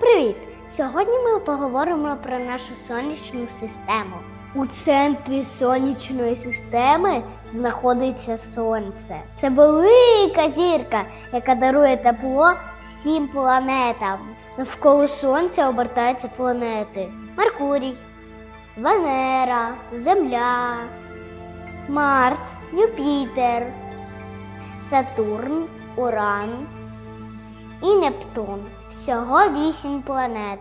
Привіт! Сьогодні ми поговоримо про нашу сонячну систему. У центрі сонячної системи знаходиться сонце. Це велика зірка, яка дарує тепло всім планетам. Навколо сонця обертаються планети: Меркурій, Венера, Земля, Марс, Юпітер, Сатурн, Уран і Нептун. Всього вісім планет.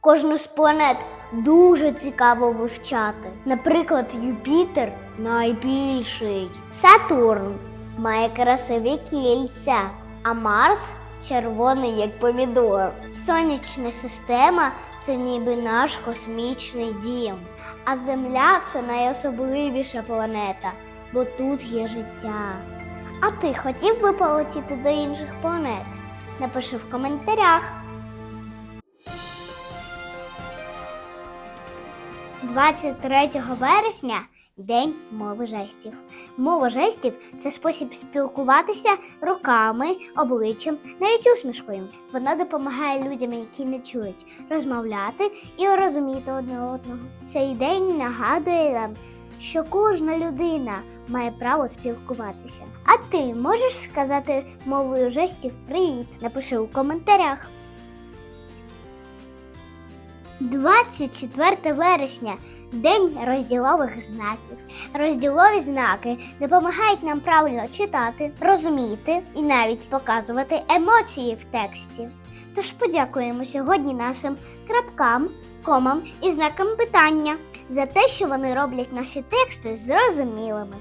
Кожну з планет дуже цікаво вивчати. Наприклад, Юпітер найбільший. Сатурн має красиві кільця, а Марс червоний як помідор. Сонячна система це ніби наш космічний дім. А Земля це найособливіша планета, бо тут є життя. А ти хотів би полетіти до інших планет? Напиши в коментарях. 23 вересня День мови жестів. Мова жестів це спосіб спілкуватися руками, обличчям, навіть усмішкою. Вона допомагає людям, які не чують, розмовляти і розуміти одне одного. Цей день нагадує нам, що кожна людина має право спілкуватися. А ти можеш сказати мовою жестів привіт? Напиши у коментарях. 24 вересня День розділових знаків. Розділові знаки допомагають нам правильно читати, розуміти і навіть показувати емоції в тексті. Тож подякуємо сьогодні нашим крапкам, комам і знакам питання за те, що вони роблять наші тексти зрозумілими.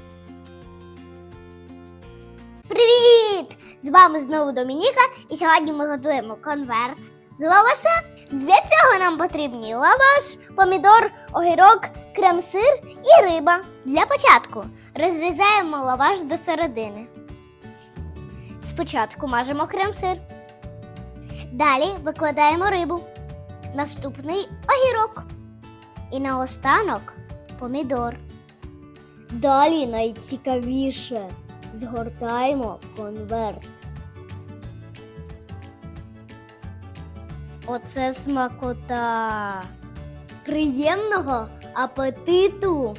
Привіт! З вами знову Домініка, і сьогодні ми готуємо конверт з лаваша. Для цього нам потрібні лаваш, помідор, огірок, крем-сир і риба. Для початку розрізаємо лаваш до середини. Спочатку мажемо крем-сир. Далі викладаємо рибу. Наступний огірок. І наостанок помідор. Далі найцікавіше згортаємо конверт. Оце смакота. Приємного апетиту!